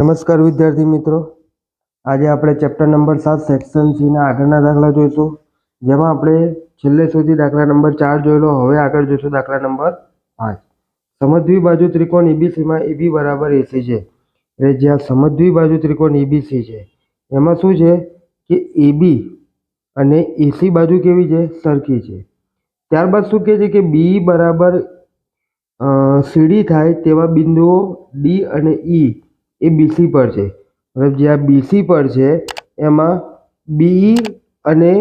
નમસ્કાર વિદ્યાર્થી મિત્રો. આજે આપણે ચેપ્ટર નંબર સાત સેક્શન સીના આગળના દાખલા જોઈશું. જેમાં આપણે છેલ્લે સુધી દાખલા નંબર ચાર જોયેલો, હવે આગળ જોઈશું દાખલા નંબર પાંચ. સમદ્વી બાજુ ત્રિકોણ એબીસીમાં એબી બરાબર એસી છે. એટલે જ્યાં સમદ્વી બાજુ ત્રિકોણ એબીસી છે. એમાં શું છે કે એબી અને એસી બાજુ કેવી છે? સરખી છે. ત્યારબાદ શું કહે છે કે બી બરાબર સીડી થાય તેવા બિંદુઓ ડી અને ઈ એ બીસી પર છે. મતલબ જે આ બીસી પર છે, એમાં બી અને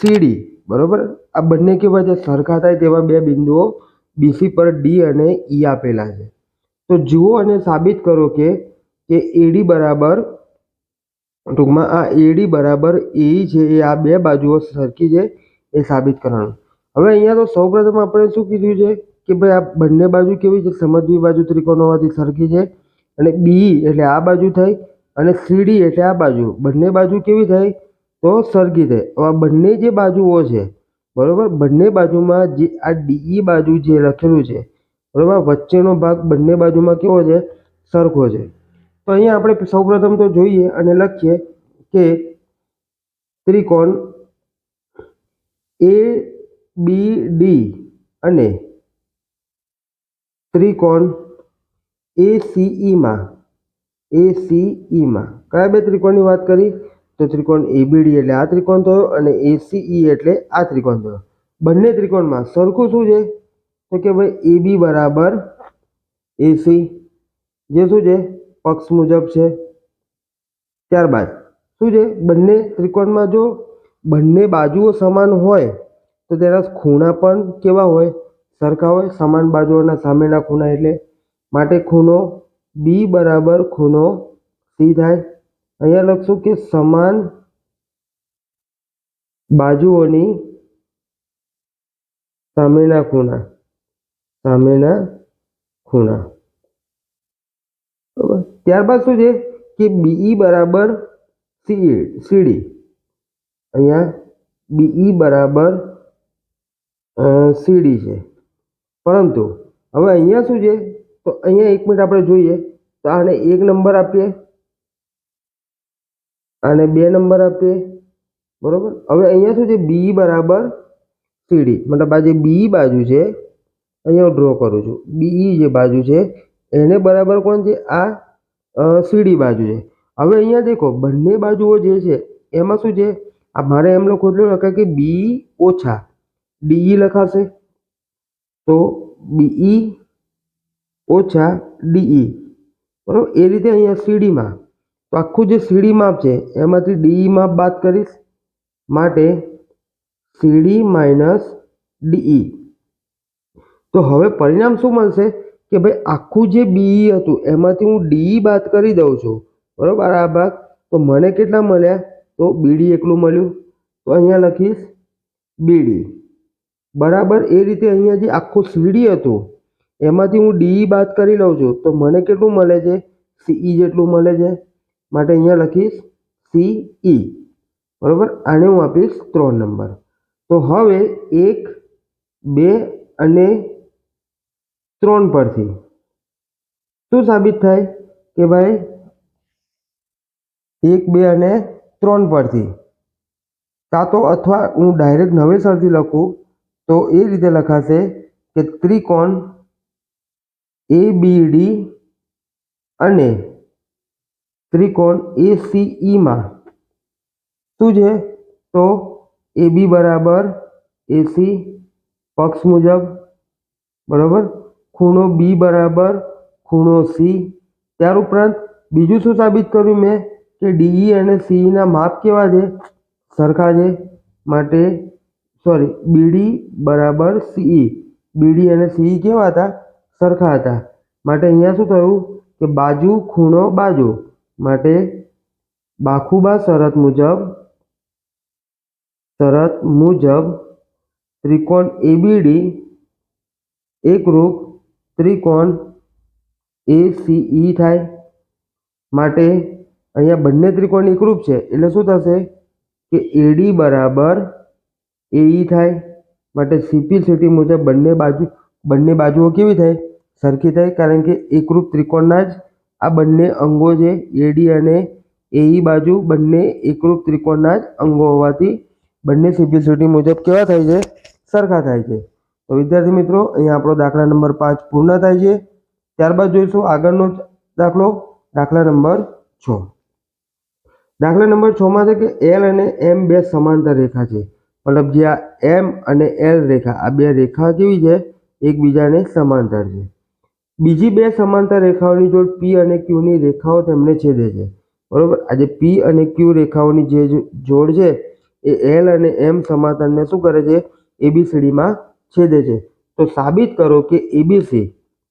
સીડી બરાબર? આ બંને કેવા છે? સરખા થાય તેવા બે બિંદુઓ બીસી પર ડી અને ઈ આપેલા છે. તો જુઓ અને સાબિત કરો કે કે એડી બરાબર ટૂંકમાં આ એડી બરાબર એ છે, એ આ બે બાજુઓ સરખી છે, એ સાબિત કરવાનું. હવે અહીંયા તો સૌપ્રથમ આપણે શું કીધું છે? કે ભાઈ આ બંને બાજુ કેવી છે? સમજવી બાજુ ત્રિકોણ હોવાથી સરખી છે. અને બી એટલે આ બાજુ થઈ અને સીડી એટલે આ બાજુ. બંને બાજુ કેવી થઈ? તો સરખી થઈ. હવે બંને જે બાજુઓ છે, બરાબર? બંને બાજુમાં જે આ ડીઈ બાજુ જે લખેલું છે, બરાબર? વચ્ચેનો ભાગ બંને બાજુમાં કેવો છે? સરખો છે. તો અહીંયા આપણે સૌપ્રથમ તો જોઈએ અને લખીએ કે ત્રિકોણ એ બી ડી અને ત્રિકોણ એસીઈમાં એસીઈમાં કયા બે ત્રિકોણની વાત કરી? તો ત્રિકોણ એબીડી એટલે આ ત્રિકોણ થયો અને એસીઈ એટલે આ ત્રિકોણ થયો. બંને ત્રિકોણમાં સરખું શું છે? તો કે ભાઈ એબી બરાબર એસી જે શું છે? પક્ષ મુજબ છે. ત્યારબાદ શું છે? બંને ત્રિકોણમાં જો બંને બાજુઓ સમાન હોય, તો તેના ખૂણા પણ કેવા હોય? સરખા હોય. સમાન બાજુઓના સામેના ખૂણા એટલે માટે ખૂણો બી બરાબર ખૂણો સી થાય. અહીંયા લખશું કે સમાન બાજુઓની સામેના ખૂણા. સામેના ખૂણા. બરાબર. ત્યારબાદ શું છે? કે બીઈ બરાબર સી સીડી અહીંયા બીઈ બરાબર સીડી છે. પરંતુ, હવે અહીંયા શું છે? તો અહીંયા એક મિનિટ આપણે જોઈએ. તો આને એક નંબર આપીએ. આને બે નંબર આપીએ. બરાબર? હવે અહીંયા શું છે? બી બરાબર સીડી મતલબ આ જે બી બાજુ છે, અહીંયા હું ડ્રો કરું છું. બી જે બાજુ છે, એને બરાબર કોણ છે? આ સીડી બાજુ છે. હવે અહીંયા દેખો, બંને બાજુઓ જે છે, એમાં શું છે? આ મારે એમ લખવું એટલું લખાય કે બી ઓછા ડીઈ લખાશે. તો બીઈ ઓછા ડીઈ બરાબર? એ રીતે અહીંયા સીડીમાં તો આખું જે સીડી માપ છે, એમાંથી ડીઈ માપ બાદ કરીશ. માટે સીડી માઇનસ ડીઈ તો હવે પરિણામ શું મળશે? કે ભાઈ આખું જે બીઈ હતું, એમાંથી હું ડીઈ બાદ કરી દઉં છું. બરાબર? આ ભાગ. તો મને કેટલા મળ્યા? તો બીડી એકલું મળ્યું. તો અહીંયા લખીશ બીડી બરાબર? એ રીતે અહીંયા જે આખું સીડી હતું એમાંથી હું ડીઈ બાદ કરી લઉં છું. તો મને કેટલું મળે છે? સીઈ જેટલું મળે છે. માટે અહીંયા લખીશ સીઈ બરાબર? આને હું આપીશ ત્રણ નંબર. તો હવે એક, બે અને ત્રણ પરથી. શું સાબિત થાય? કે ભાઈ એક, બે અને ત્રણ પરથી. કાં તો અથવા હું ડાયરેક્ટ નવેસરથી લખું તો એ રીતે લખાશે કે ત્રિકોણ એ બી ડી અને ત્રિકોણ એ સીઈમાં શું છે? તો એ બી બરાબર એસી પક્ષ મુજબ. બરાબર? ખૂણો બી બરાબર ખૂણો સી ત્યાર ઉપરાંત બીજું શું સાબિત કર્યું મેં? કે ડીઈ અને સીઈના માપ કેવા છે? સરખા છે. માટે સોરી બીડી બરાબર સીઈ બીડી અને સીઈ કેવા હતા? સરખા હતા. માટે અહીંયા શું થયું કે બાજુ ખૂણો બાજુ માટે બાખુબા શરત મુજબ શરત મુજબ ત્રિકોણ એબીડી એકરૂપ ત્રિકોણ એ સીઈ થાય. માટે અહીંયા બંને ત્રિકોણ એકરૂપ છે. એટલે શું થશે કે એડી બરાબર એઈ થાય. માટે સીપી સીટી મુજબ બંને બાજુ, બંને બાજુઓ કેવી થાય? સરખી થાય કારણ કે એકરૂપ ત્રિકોણના જ આ બંને અંગો છે એડી અને એઈ બાજુ બંને એકરૂપ ત્રિકોણના જ અંગો હોવાથી બંને સિમ્પ્લિસિટી મુજબ કેવા થાય છે? સરખા થાય છે. તો વિદ્યાર્થી મિત્રો, અહીંયા આપણો દાખલા નંબર પાંચ પૂર્ણ થાય છે. ત્યારબાદ જોઈશું આગળનો દાખલો, દાખલા નંબર છ. દાખલા નંબર છ માં છે કે એલ અને એમ બે સમાંતર રેખા છે. મતલબ જે આ એમ અને એલ રેખા, આ બે રેખા કેવી છે? એકબીજાને સમાંતર છે. બીજી બે સમાંતર રેખાઓની જોડ પી અને ક્યુની રેખાઓ તેમને છેદે છે. બરાબર? આજે પી અને ક્યુ રેખાઓની જે જોડ છે, એ એલ અને એમ સમાંતરને શું કરે છે? એબીસીડીમાં છેદે છે. તો સાબિત કરો કે એબીસી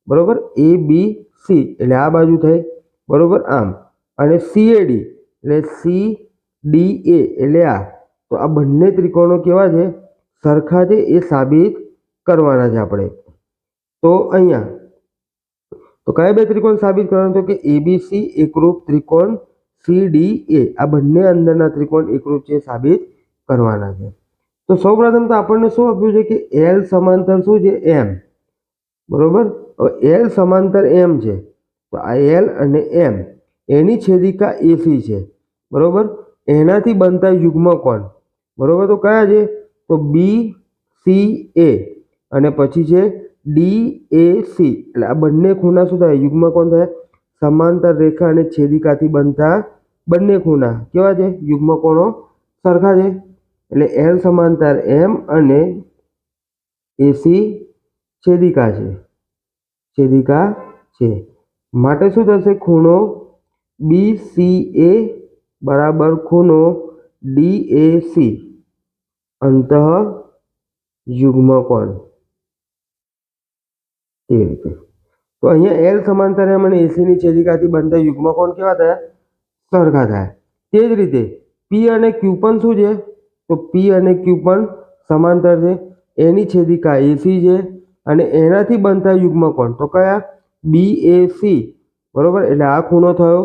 બરાબર? એ બી સી એટલે આ બાજુ થઈ બરાબર? આમ. અને સીએડી એટલે સી ડી એ એટલે આ. તો આ બંને ત્રિકોણો કેવા છે? સરખા છે, એ સાબિત કરવાના છે આપણે. તો અહીંયા તો કયા બે ત્રિકોણ સાબિત કરવાનું તો કે એબીસી એકરૂપ ત્રિકોણ સી ડી એ આ બંને અંદરના ત્રિકોણ એકરૂપ છે સાબિત કરવાના છે. તો સૌપ્રથમ તો આપણને શું આપ્યું છે કે એલ સમાંતર શું છે? એમ બરોબર? હવે એલ સમાંતર એમ છે. તો આ એલ અને એમ એની છેદિકા એસી છે. બરોબર? એનાથી બનતા યુગ્મ કોણ બરોબર? તો કયા છે? તો બી સી એ અને પછી છે ડી એ સી. એટલે આ બંને ખૂણા શું થાય? યુગ્મ કોણ થાય? સમાંતર રેખા અને છેદિકાથી બનતા બંને ખૂણા. કેવા છે? યુગ્મ કોણો સરખા છે. એટલે એલ સમાંતર એમ અને એસી છેદિકા છે. છેદિકા છે. માટે શું થશે? ખૂણો બી સી એ બરાબર ખૂણો ડી એ સી. અંતઃ યુગ્મ કોણ એ રીતે. તો અહીંયા એલ સમાંતર એમ અને એસીની છેદિકાથી બનતા યુગમાં કોણ કેવા થયા? સરખા થાય. તે જ રીતે પી અને ક્યુ પણ શું છે? તો પી અને ક્યુ પણ સમાંતર છે. એની છેદિકા એસી છે અને એનાથી બનતા યુગ્મ કોણ. તો કયા? બી એ સી બરાબર? એટલે આ ખૂણો થયો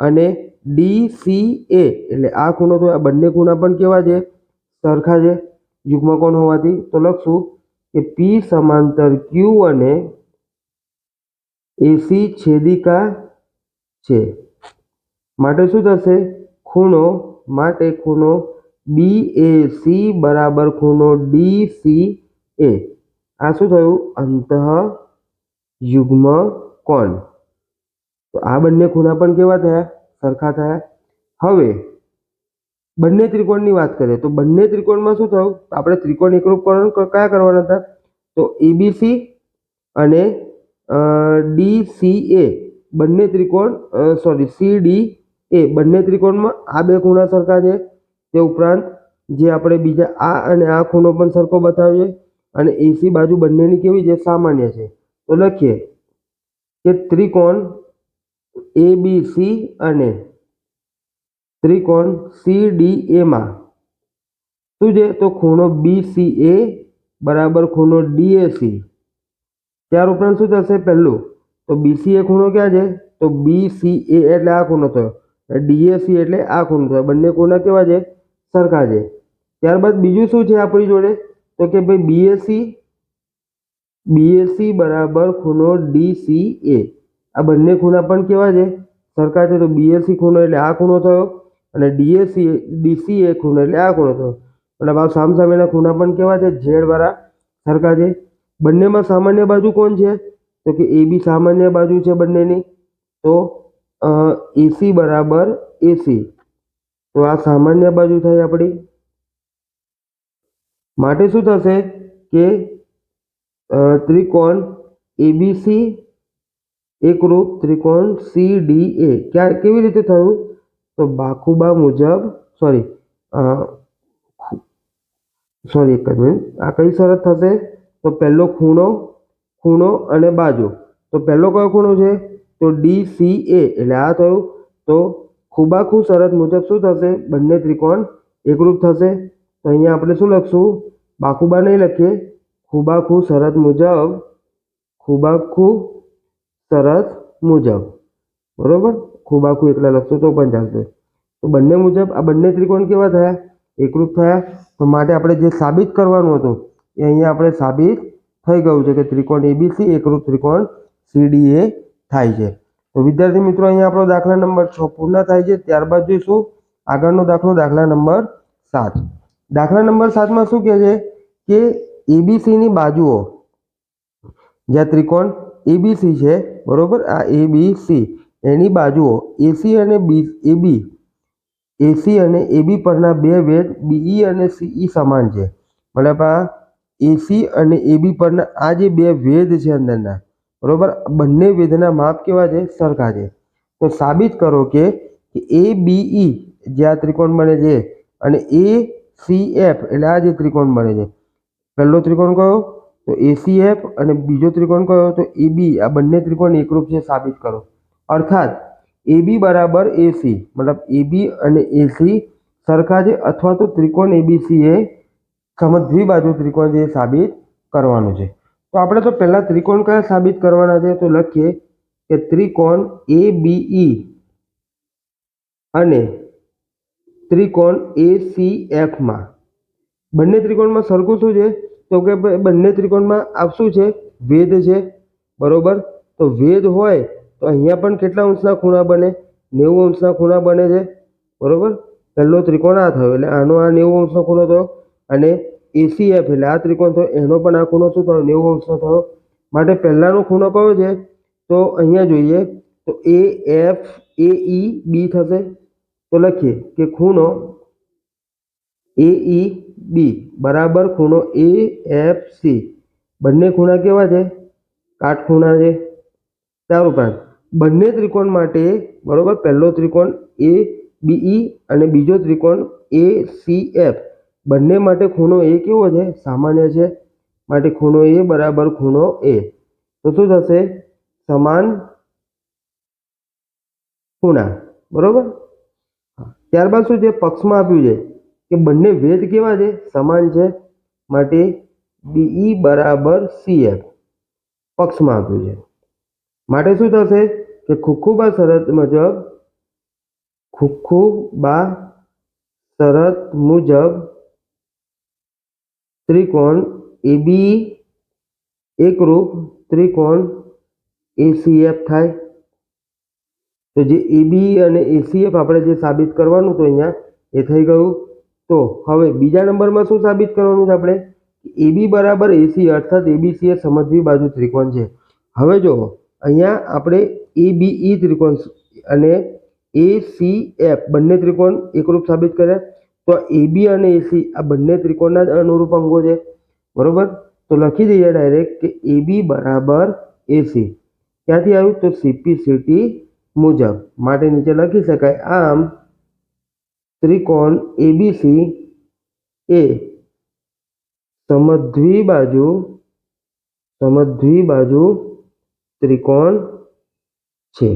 અને ડી સી એ એટલે આ ખૂણો થયો. આ બંને ખૂણા પણ કેવા છે? સરખા છે યુગ્મ કોણ હોવાથી. તો લખશું કે પી સમાંતર ક્યુ અને એસી છેદિકા છે. માટે શું થશે? ખૂણો માટે ખૂણો બી એ સી બરાબર ખૂણો ડી સી એ આ શું થયું? અંતઃ યુગ્મ કોણ? તો આ બંને ખૂણા પણ કેવા થયા? સરખા થયા. હવે બંને ત્રિકોણની વાત કરીએ તો બંને ત્રિકોણમાં શું થયું? આપણે ત્રિકોણ એકરૂપકરણ કરણ કયા કરવાના હતા? તો એબીસી અને ડી સી એ બંને ત્રિકોણ સોરી સી ડી એ બંને ત્રિકોણમાં આ બે ખૂણા સરખા છે. તે ઉપરાંત જે આપણે બીજા આ અને આ ખૂણો પણ સરખો બતાવીએ અને એસી બાજુ બંનેની કેવી છે? સામાન્ય છે. તો લખીએ કે ત્રિકોણ એ બી સી અને ત્રિકોણ સી ડી એમાં શું છે? તો ખૂણો બી સી એ બરાબર ખૂણો ડીએસી ત્યાર ઉપરાંત શું થશે પહેલું? તો બીસી એ ખૂણો ક્યાં છે? તો બી સી એ એટલે આ ખૂણો થયો. ડીએસી એટલે આ ખૂણો થયો. બંને ખૂણા કેવા છે? સરખા છે. ત્યારબાદ બીજું શું છે આપણી જોડે? તો કે ભાઈ બીએસી બીએસી બરાબર ખૂણો ડીસી એ આ બંને ખૂણા પણ કેવા છે? સરખા છે. તો બીએસી ખૂણો એટલે આ ખૂણો થયો અને ડીએસી ડીસી એ ખૂણો એટલે આ ખૂણો થયો. મતલબ આ સામસામેના ખૂણા પણ કેવા છે? ઝેડ વાળા સરખા છે. બંનેમાં સામાન્ય બાજુ કોણ છે? તો કે એ બી સામાન્ય બાજુ છે બંનેની. તો એસી બરાબર એસી તો આ સામાન્ય બાજુ થઈ આપણી. માટે શું થશે કે ત્રિકોણ એબીસી એકરૂપ ત્રિકોણ સી ડી એ. ક્યાં, કેવી રીતે થયું? તો બાખુબા મુજબ સોરી સોરી એક જ મિનિટ આ કઈ શરત થશે? તો પહેલો ખૂણો ખૂણો અને બાજુ. તો પહેલો કયો ખૂણો છે? તો ડી સી એ એટલે આ થયું. તો ખૂબાખૂ શરત મુજબ શું થશે? બંને ત્રિકોણ એકરૂપ થશે. તો અહીંયા આપણે શું લખશું? બાખુબા નહીં લખીએ. ખૂબાખૂ શરત મુજબ, ખૂબાખૂ શરત મુજબ. બરોબર? ખૂબાખૂ એકલા લખશો તો પણ ચાલશે. તો બંને મુજબ આ બંને ત્રિકોણ કેવા થયા? એકરૂપ થયા. તો માટે આપણે જે સાબિત કરવાનું હતું એ અહીંયા આપણે સાબિત થઈ ગયું છે કે ત્રિકોણ એબીસી એકરૂપ ત્રિકોણ સીડીએ થાય છે. તો વિદ્યાર્થી મિત્રો, અહીંયા આપણો દાખલા નંબર છ પૂર્ણ થાય છે. ત્યારબાદ જોઈશું આગળનો દાખલો, દાખલા નંબર સાત. દાખલા નંબર સાતમાં શું કહે છે કે એબીસીની બાજુઓ, જ્યાં ત્રિકોણ એબીસી છે, બરોબર? આ એબીસી એની બાજુઓ એસી અને બી એબી એસી અને એબી પરના બે વેદ બીઈ અને સીઈ સમાન છે. મતલબ આ એસી અને એબી પરના આ જે બે વેદ છે અંદરના, બરોબર? બંને વેદના માપ કેવા છે? સરખા છે. તો સાબિત કરો કે એ બીઈ જે આ ત્રિકોણ બને છે અને એ સી એફ એટલે આ જે ત્રિકોણ બને છે. પહેલો ત્રિકોણ કયો? તો એસી એફ અને બીજો ત્રિકોણ કયો? તો એબી આ બંને ત્રિકોણ એકરૂપ છે, સાબિત કરો. અર્થાત એબી બરાબર એસી મતલબ એબી અને એસી સરખા છે અથવા તો ત્રિકોણ એબીસી એ સમદ્વિ બાજુ ત્રિકોણ એ સાબિત કરવાનું છે. તો આપણે તો પહેલાં ત્રિકોણ કયા સાબિત કરવાના છે? તો લખીએ કે ત્રિકોણ એ બીઈ અને ત્રિકોણ એ સી એફમાં બંને ત્રિકોણમાં સરખું શું છે? તો કે બંને ત્રિકોણમાં આ શું છે? વેદ છે. બરોબર? તો વેદ હોય તો અહીંયા પણ કેટલા અંશના ખૂણા બને? નેવું અંશના ખૂણા બને છે. બરોબર? પહેલો ત્રિકોણ આ થયો એટલે આનો આ નેવું અંશનો ખૂણો થયો અને એસીએફ એટલે આ ત્રિકોણ થયો. એનો પણ આ ખૂણો શું થયો? નેવું અંશનો થયો. માટે પહેલાંનો ખૂણો કયો છે? તો અહીંયા જોઈએ તો એ એફ એ ઈ બી થશે. તો લખીએ કે ખૂણો એ ઈ બી બરાબર ખૂણો એ એફ સી બંને ખૂણા કેવા છે? કાટખૂણા છે. ત્યાર ઉપરાંત બંને ત્રિકોણ માટે, બરાબર, પહેલો ત્રિકોણ એ બીઈ અને બીજો ત્રિકોણ એ સી એફ બંને માટે ખૂણો એ કેવો છે? સામાન્ય છે. માટે ખૂણો એ બરાબર ખૂણો એ. તો શું થશે? સમાન ખૂણા. બરોબર? ત્યારબાદ શું છે? પક્ષમાં આપ્યું છે કે બંને વેદ કેવા છે? સમાન છે. માટે બીઈ બરાબર સીએફ પક્ષમાં આપ્યું છે. માટે શું થશે? કે ખુખુબા શરત મુજબ, ખુખુબા શરત મુજબ ત્રિકોણ એબી એકરૂપ ત્રિકોણ એસીએફ થાય. તો જે એબી અને એસીએફ આપણે જે સાબિત કરવાનું હતું અહીંયા એ થઈ ગયું. તો હવે બીજા નંબરમાં શું સાબિત કરવાનું છે આપણે? એબી બરાબર એસી અર્થાત એબીસી એ સમજવી બાજુ ત્રિકોણ છે. હવે જો અહીંયા આપણે એબીઈ ત્રિકોણ અને એ સી એફ બંને ત્રિકોણ એકરૂપ સાબિત કર્યા. તો એબી અને એસી આ બંને ત્રિકોણના જ અનુરૂપ અંગો છે. બરોબર? તો લખી દઈએ ડાયરેક્ટ કે એબી બરાબર એસી ક્યાંથી આવ્યું? તો સીપીસીટી મુજબ. માટે નીચે લખી શકાય, આમ ત્રિકોણ એબીસી એ સમદ્વિ બાજુ સમદ્વિ બાજુ ત્રિકોણ છે.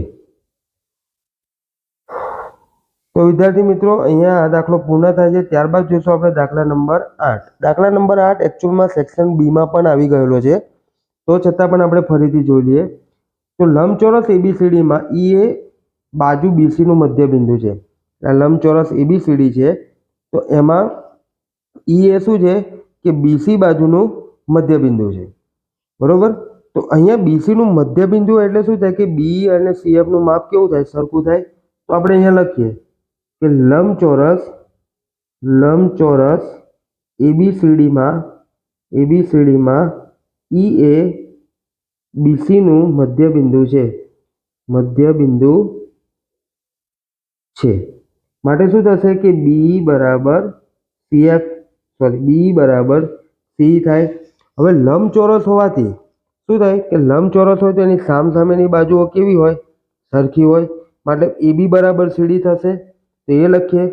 તો વિદ્યાર્થી મિત્રો, અહીંયા આ દાખલો પૂર્ણ થાય છે. ત્યારબાદ જોઈશું આપણે દાખલા નંબર આઠ. દાખલા નંબર આઠ એકચ્યુઅલમાં સેક્શન બીમાં પણ આવી ગયેલો છે. તો છતાં પણ આપણે ફરીથી જોઈ લઈએ. તો લંબચોરસ એબીસીડીમાં ઈ એ બાજુ બીસીનું મધ્યબિંદુ છે. આ લંબચોરસ એબીસીડી છે. તો એમાં ઈ એ શું છે? કે બીસી બાજુનું મધ્યબિંદુ છે. બરાબર? તો અહીંયા બીસીનું મધ્યબિંદુ એટલે શું થાય? કે બી અને સીએફનું માપ કેવું થાય? સરખું થાય. તો આપણે અહીંયા લખીએ. કે લંબચોરસ લંબચોરસ એબીસીડીમાં એબીસીડીમાં ઈ એ બીસીનું મધ્યબિંદુ છે. મધ્યબિંદુ છે. માટે શું થશે કે બી બરાબર સીએફ સોરી બી બરાબર સી થાય. હવે લંબચોરસ હોવાથી શું થાય કે લંબચોરસ હોય તો એની સામસામેની બાજુઓ કેવી હોય? સરખી હોય. માટે એ બી બરાબર સીડી થશે. તો એ લખીએ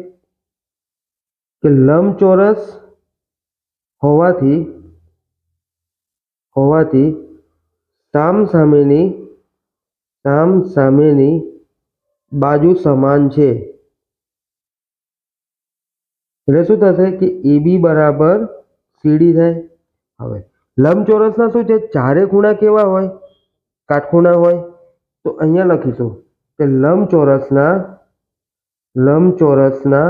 કે લંબચોરસ હોવાથી હોવાથી સામ સામેની સામ સામેની બાજુ સમાન છે. એટલે શું થશે કે એ બી બરાબર સીડી થાય? હવે, લંબચોરસના શું છે? ચારે ખૂણા કેવા હોય? કાટખૂણા હોય? તો અહીંયા લખીશું કે લંબચોરસના લંબચોરસના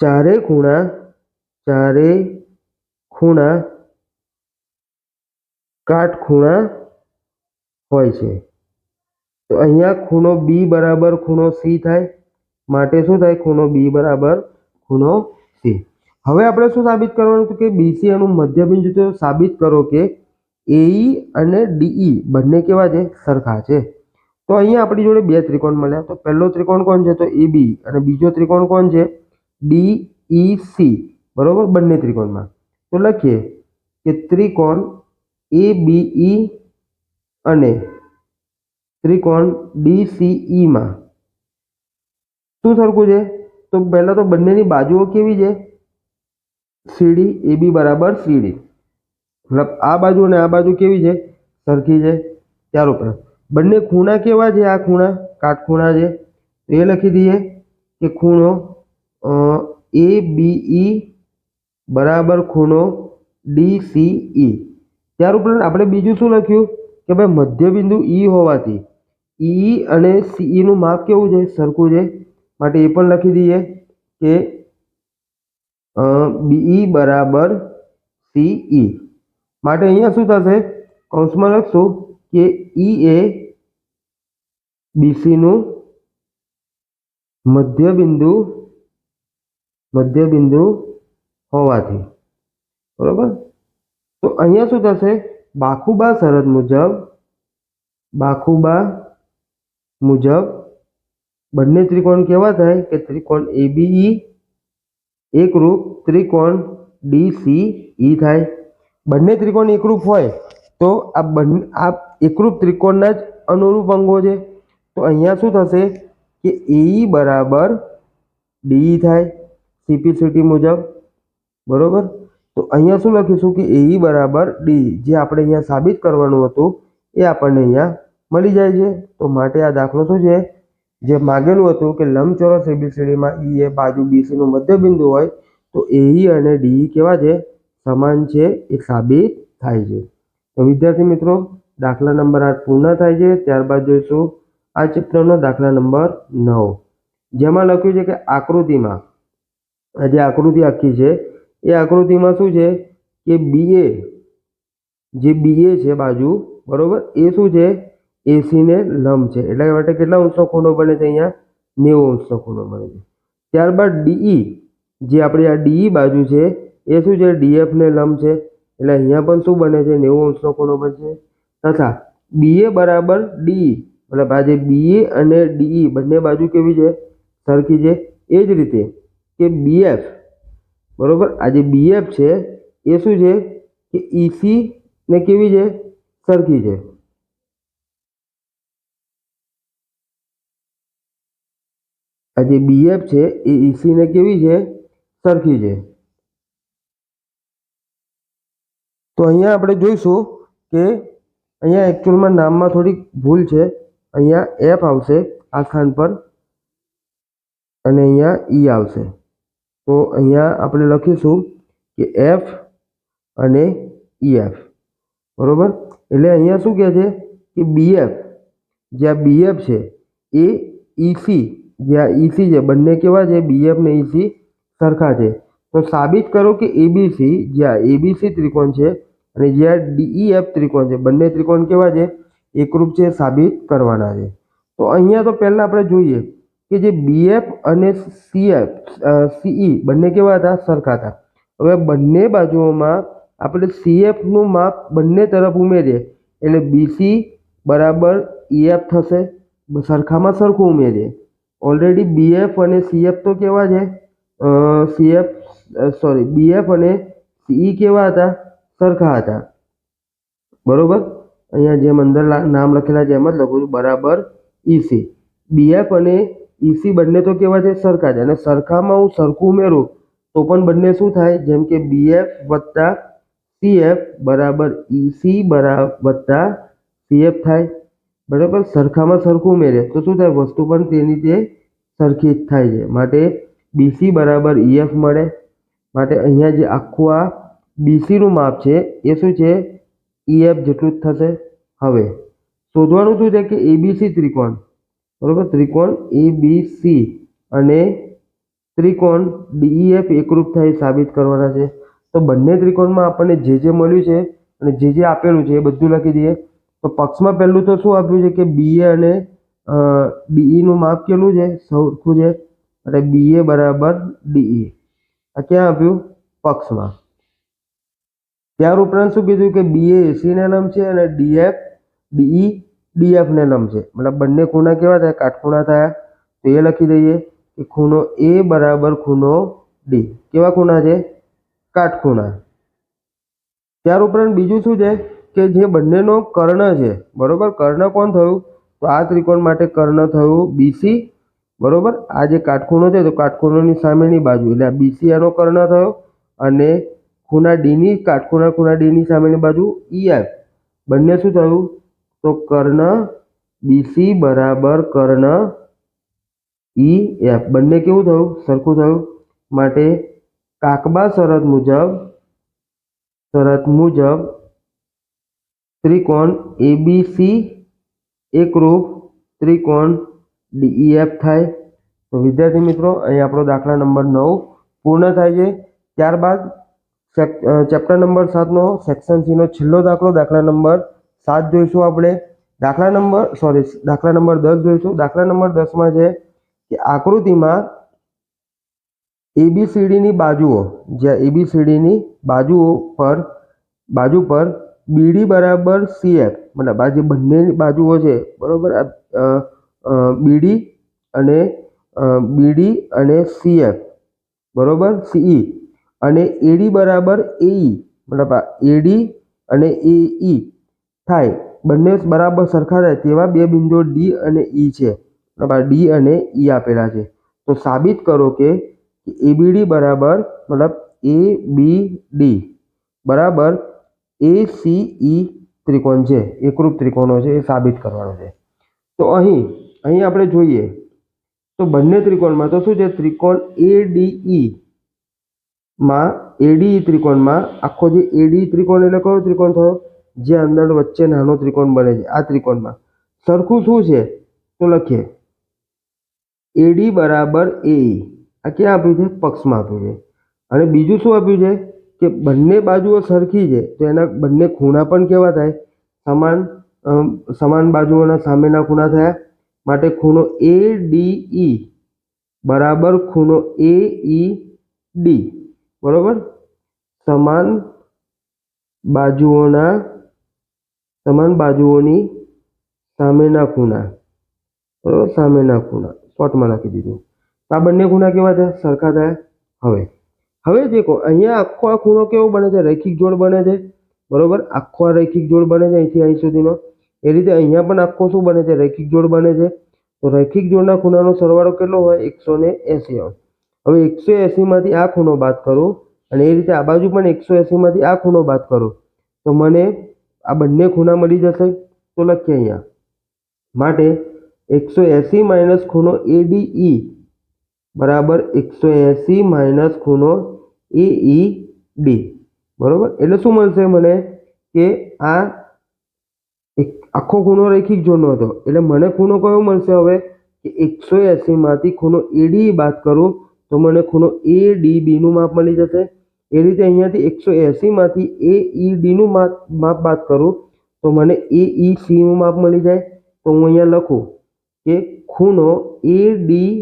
ચારે ખૂણા ચારે ખૂણા, કાટખૂણા હોય છે. તો અહીંયા ખૂણો બી બરાબર ખૂણો સી થાય. માટે શું થાય? ખૂણો બી બરાબર ખૂણો સી હવે આપણે શું સાબિત કરવાનું હતું કે બીસી એનું મધ્યબિંદુ તો સાબિત કરો કે એઈ અને ડીઈ બંને કેવા છે? સરખા છે. તો અહીંયા આપણી જોડે બે ત્રિકોણ મળ્યા. તો પહેલો ત્રિકોણ કોણ છે? તો એ બી. અને બીજો ત્રિકોણ કોણ છે? D, E, C. બરોબર? બંને ત્રિકોણમાં. તો લખીએ કે ત્રિકોણ એ, બી, ઈ અને ત્રિકોણ ડી, સી ઈમાં શું સરખું છે? તો પહેલાં તો બંનેની બાજુઓ કેવી છે? સીડી, એ, બી બરાબર સીડી. મતલબ આ બાજુ અને આ બાજુ કેવી છે? સરખી છે. ત્યાર ઉપરાંત બંને ખૂણા કેવા છે? આ ખૂણા કાટખૂણા છે. એ લખી દઈએ કે ખૂણો એ બીઈ બરાબર ખૂણો, ડી, સી, ઈ. ત્યાર ઉપરાંત આપણે બીજું શું લખ્યું? કે ભાઈ મધ્યબિંદુ ઈ હોવાથી ઈ અને સીઈનું માપ કેવું છે? સરખું છે. માટે એ પણ લખી દઈએ કે બીઈ બરાબર સીઈ માટે અહીંયા શું થશે? કૌંસમાં લખશું કે ઈ એ બીસીનું મધ્યબિંદુ મધ્યબિંદુ હોવાથી. બરોબર? તો અહીંયા શું થશે? બાખુબા શરત મુજબ, બાખુબા મુજબ બંને ત્રિકોણ કેવા થાય? કે ત્રિકોણ એબીઈ એકરૂપ ત્રિકોણ ડીસીઈ થાય. બંને ત્રિકોણ એકરૂપ હોય તો આ બંને આ એકરૂપ ત્રિકોણના જ અનુરૂપ અંગો છે. તો અહીંયા શું થશે કે એઈ બરાબર ડીઈ થાય સીપીસીટી મુજબ. બરોબર? તો અહીંયા શું લખીશું કે એઈ બરાબર ડી. જે આપણે અહીંયા સાબિત કરવાનું હતું એ આપણને અહીંયા મળી જાય છે. તો માટે આ દાખલો શું છે? જે માગેલું હતું કે લંબચોરસ એબીસીડીમાં ઈ એ બાજુ બીસીનું મધ્યબિંદુ હોય તો એઈ અને ડી કેવા છે? સમાન છે. એ સાબિત થાય છે. તો વિદ્યાર્થી મિત્રો દાખલા નંબર આઠ પૂર્ણ થાય છે, ત્યારબાદ જોઈશું આ ચિત્રનો દાખલા નંબર નવ. જેમાં લખ્યું છે કે આકૃતિમાં, આ જે આકૃતિ આખી છે, એ આકૃતિમાં શું છે કે બીએ જે બીએ છે બાજુ, બરાબર, એ શું છે? એસીને લંબ છે. એટલે માટે કેટલા અંશનો ખૂણો બને છે અહીંયા? નેવું અંશનો ખૂણો બને છે. ત્યારબાદ ડીઈ જે આપણી આ ડીઈ બાજુ છે, એ શું છે? ડીએફને લંબ છે. એટલે અહીંયા પણ શું બને છે? નેવું અંશનો ખૂણો બનશે તથા બીએ બરાબર ડીઈ મતલબ આજે બીએ અને ડીઈ બંને બાજુ કેવી છે? સરખી છે. એ જ રીતે કે બીએફ બરાબર? આજે બીએફ છે, એ શું છે? કે ઈસી ને કેવી છે? સરખી છે. આ જે બીએફ છે, એ ઈસી ને કેવી છે? સરખી છે. તો અહીંયા આપણે જોઈશું કે અહીંયા એકચ્યુઅલમાં નામમાં થોડીક ભૂલ છે. અહીંયા એફ આવશે આ સ્થાન પર અને અહીંયા ઈ આવશે. તો અહીંયા આપણે લખીશું કે એફ અને ઈએફ બરાબર? એટલે અહીંયા શું કહે છે? કે બીએફ જ્યાં બીએફ છે, એ ઈસી જ્યાં ઈસી છે, બંને કેવા છે? બીએફ ને ઈસી સરખા છે. તો સાબિત કરો કે એબીસી જ્યાં એબીસી ત્રિકોણ છે અને જે આ ડીઈએફ ત્રિકોણ છે, બંને ત્રિકોણ કેવા છે? એકરૂપ છે, સાબિત કરવાના છે. તો અહીંયા તો પહેલાં આપણે જોઈએ કે જે બીએફ અને સીએફ સીઈ બંને કેવા હતા? સરખા હતા. હવે બંને બાજુઓમાં આપણે સીએફનું માપ બંને તરફ ઉમેરીએ, એટલે બીસી બરાબર ઈએફ થશે. સરખામાં સરખું ઉમેરીએ. ઓલરેડી બીએફ અને સીએફ તો કેવા છે? સીએફ સોરી બીએફ અને સીઈ કેવા હતા? સરખા હતા. બરોબર? અહીંયા જેમ અંદર નામ લખેલા છે એમ જ લખું છું. બરાબર? ઈસી બીએફ અને ઈસી બંને તો કેવા છે? સરખા છે. અને સરખામાં હું સરખું ઉમેરું તો પણ બંને શું થાય? જેમ કે બીએફ વત્તા સીએફ બરાબર ઈસી બરાબર વત્તા સીએફ થાય. બરાબર? સરખામાં સરખું ઉમેરે તો શું થાય? વસ્તુ પણ તેની તે સરખી જ થાય છે. માટે બીસી બરાબર ઈએફ મળે. માટે અહીંયા જે આખું આ બીસીનું માપ છે, એ શું છે? ઈએફ જેટલું જ થશે. હવે, શોધવાનું શું છે કે એબીસી ત્રિકોણ, બરાબર? ત્રિકોણ એ અને ત્રિકોણ ડીઈએફ એકરૂપ થાય સાબિત કરવાના છે. તો બંને ત્રિકોણમાં આપણને જે જે મળ્યું છે અને જે જે આપેલું છે એ બધું લખી દઈએ. તો પક્ષમાં પહેલું તો શું આપ્યું છે કે બીએ અને ડીઈનું માપ કેટલું છે? સરખું છે. એટલે બીએ બરાબર ડીઈ આ ક્યાં આપ્યું? પક્ષમાં. ત્યાર ઉપરાંત શું કીધું કે બીએ એસીને લંબ છે અને ડીએફ ડીઈ ડીએફને લંબ છે. મતલબ બંને ખૂણા કેવા થયા? કાટખૂણા થયા. તો એ લખી દઈએ કે ખૂણો એ બરાબર ખૂણો ડી કેવા ખૂણા છે? કાટખૂણા. ત્યાર ઉપરાંત બીજું શું છે? કે જે બંનેનો કર્ણ છે, બરાબર? કર્ણ કોણ થયું? તો આ ત્રિકોણ માટે કર્ણ થયું બીસી બરોબર? આ જે કાટખૂણો છે, તો કાટખૂણોની સામેની બાજુ, એટલે આ બીસી એનો કર્ણ થયો અને ખૂણા ડીની કાટખૂણા ખૂણા ડીની સામેની બાજુ ઈએફ બંને શું થયું? તો કર્ણ બીસી બરાબર કર્ણ ઈ એફ. બંને કેવું થયું? સરખું થયું. માટે કાકબા શરત મુજબ શરત મુજબ ત્રિકોણ એબીસી એકરૂપ ત્રિકોણ ડીઈએફ થાય. તો વિદ્યાર્થી મિત્રો, અહીં આપણો દાખલા નંબર નવ પૂર્ણ થાય છે. ત્યારબાદ ચેપ્ટર નંબર સાતનો સેક્શન સીનો છેલ્લો દાખલો, દાખલા નંબર સાત જોઈશું આપણે. દાખલા નંબર સોરી દાખલા નંબર દસ જોઈશું. દાખલા નંબર દસમાં છે કે આકૃતિમાં એબીસીડીની બાજુઓ જ્યાં એબીસીડીની બાજુઓ પર, બાજુ પર બીડી બરાબર સીએફ મતલબ આ જે બંને બાજુઓ છે, બરાબર? બીડી અને બીડી અને સીએફ બરાબર? સીઈ અને એડી બરાબર એઈ મતલબ એડી અને એઈ થાય. બંને બરાબર સરખા થાય તેવા બે બિંદુઓ ડી અને ઈ છે. મતલબ ડી અને ઈ આપેલા છે. તો સાબિત કરો કે એબીડી બરાબર મતલબ એ બી ડી બરાબર એ સી ઈ ત્રિકોણ છે. એકરૂપ ત્રિકોણો છે એ સાબિત કરવાનો છે. તો અહીં અહીં આપણે જોઈએ. તો બંને ત્રિકોણમાં તો શું છે? ત્રિકોણ એડીઈ માં એડી ત્રિકોણમાં આખો જે એડી ત્રિકોણ એટલે કયો ત્રિકોણ થયો? જે અંદર વચ્ચે નાનો ત્રિકોણ બને છે. આ ત્રિકોણમાં સરખું શું છે? તો લખીએ. એડી બરાબર એ આ ક્યાં આપ્યું છે? પક્ષમાં આપ્યું છે. અને બીજું શું આપ્યું છે? કે બંને બાજુઓ સરખી છે, તો એના બંને ખૂણા પણ કેવા થાય? સમાન સમાન બાજુઓના સામેના ખૂણા થયા. માટે ખૂણો એ ડી ઈ બરાબર ખૂણો એ ઈ ડી બરોબર? સમાન બાજુઓના, સમાન બાજુઓની સામેના ખૂણા. બરોબર? સામેના ખૂણા. શોર્ટમાં લખી દીધું. તો આ બંને ખૂણા કેવા થયા સરખા થયા. હવે હવે દેખો, અહીંયા આખો આ ખૂણો કેવો બને છે? રૈખિક જોડ બને છે. બરોબર? આખો આ રૈખિક જોડ બને છે અહીંથી અહીં સુધીનો. એ રીતે અહીંયા પણ આખો શું બને છે? રૈખિક જોડ બને છે. તો રૈખિક જોડના ખૂણાનો સરવાળો કેટલો હોય? એકસો ને એંસી હોય હવે એકસો એંસીમાંથી આ ખૂણો બાદ કરું અને એ રીતે આ બાજુ પણ એકસો એંસીમાંથી આ ખૂણો બાદ કરો. તો મને આ બંને ખૂણા મળી જશે. તો લખીએ અહીંયા. માટે એકસો એંસી માઇનસ ખૂણો એડીઈ બરાબર એકસો એંસી માઇનસ ખૂણો એઈ ડી બરાબર? એટલે શું મળશે મને? કે આ એક આખો ખૂણો રેખિક જોડનો હતો. એટલે મને ખૂણો કયો મળશે હવે? કે એકસો એંસીમાંથી ખૂણો એડી બાદ કરું તો મને ખૂણો એ ડી બીનું માપ મળી જશે. એ રીતે અહીંયાથી એકસો એંસીમાંથી એ ઈ ડીનું માપ માપ બાદ કરું, તો મને એ ઈ સીનું માપ મળી જાય. તો હું અહીંયા લખું કે ખૂણો એ ડી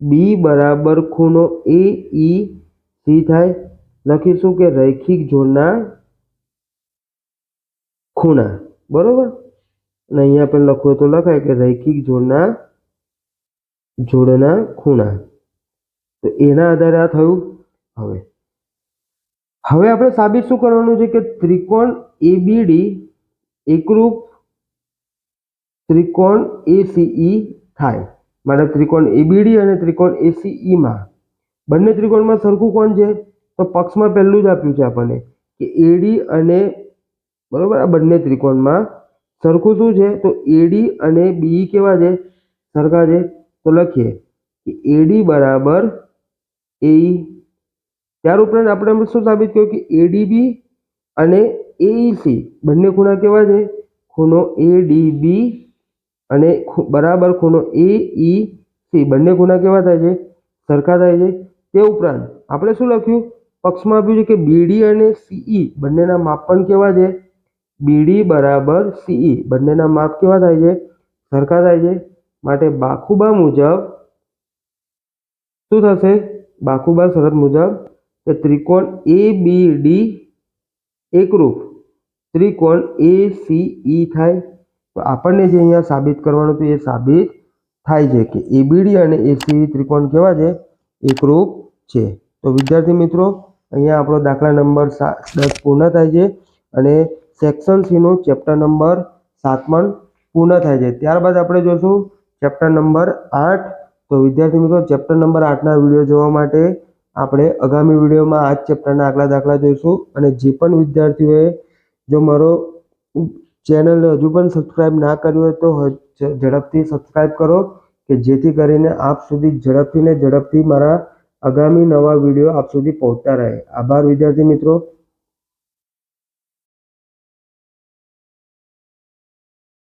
બી બરાબર ખૂણો એ ઈ સી થાય. લખીશું કે રૈખિક જોડના ખૂણા. બરોબર? અને અહીંયા પણ લખવું હોય તો લખાય કે રૈખિક જોડના જોડના ખૂણા. તો એના આધારે આ થયું. હવે હવે આપણે સાબિત શું કરવાનું છે કે ત્રિકોણ એબીડી એકરૂપ ત્રિકોણ એસીઈ થાય. મારા ત્રિકોણ એબીડી અને ત્રિકોણ એસીઈમાં બંને ત્રિકોણમાં સરખું કોણ છે? તો પક્ષમાં પહેલું જ આપ્યું છે આપણને કે એડી અને બરાબર, આ બંને ત્રિકોણમાં સરખું શું છે? તો એડી અને બી કેવા છે? સરખા છે. તો લખીએ કે એડી બરાબર એઈ ત્યાર ઉપરાંત આપણે એમ શું સાબિત કર્યું કે એડીબી અને એઈસી બંને ખૂણા કેવા છે? ખૂણો એડીબી અને બરાબર ખૂણો એઈ સી. બંને ખૂણા કેવા થાય છે? સરખા થાય છે. તે ઉપરાંત આપણે શું લખ્યું? પક્ષમાં આપ્યું છે કે બીડી અને સીઈ બંનેના માપ પણ કેવા છે? બીડી બરાબર સીઈ બંનેના માપ કેવા થાય છે? સરખા થાય છે. માટે બાખુબા મુજબ શું થશે? બાખુબા શરત મુજબ કે ત્રિકોણ એ બી ડી એકરૂપ. ત્રિકોણ એ સી ઈ થાય. તો આપણને જે અહીંયા સાબિત કરવાનું હતું એ સાબિત થાય છે કે એબીડી અને એસી ત્રિકોણ કેવા છે? એકરૂપ છે. તો વિદ્યાર્થી મિત્રો, અહીંયા આપણો દાખલા નંબર દસ પૂર્ણ થાય છે અને સેક્શન સીનું ચેપ્ટર નંબર સાત પણ પૂર્ણ થાય છે. ત્યારબાદ આપણે જોશું ચેપ્ટર નંબર આઠ તો વિદ્યાર્થી મિત્રો ચેપ્ટર નંબર આઠના વીડિયો જોવા માટે આપણે આગામી વિડીયોમાં આ ચેપ્ટરના આગલા દાખલા જોઈશું. અને જે પણ વિદ્યાર્થીઓએ જો મારો ચેનલ હજુ પણ સબસ્ક્રાઈબ ના કર્યું હોય તો ઝડપથી સબસ્ક્રાઈબ કરો કે જેથી કરીને આપ સુધી ઝડપથી ને ઝડપથી મારા આગામી નવા વીડિયો આપ સુધી પહોંચતા રહે. આભાર વિદ્યાર્થી મિત્રો.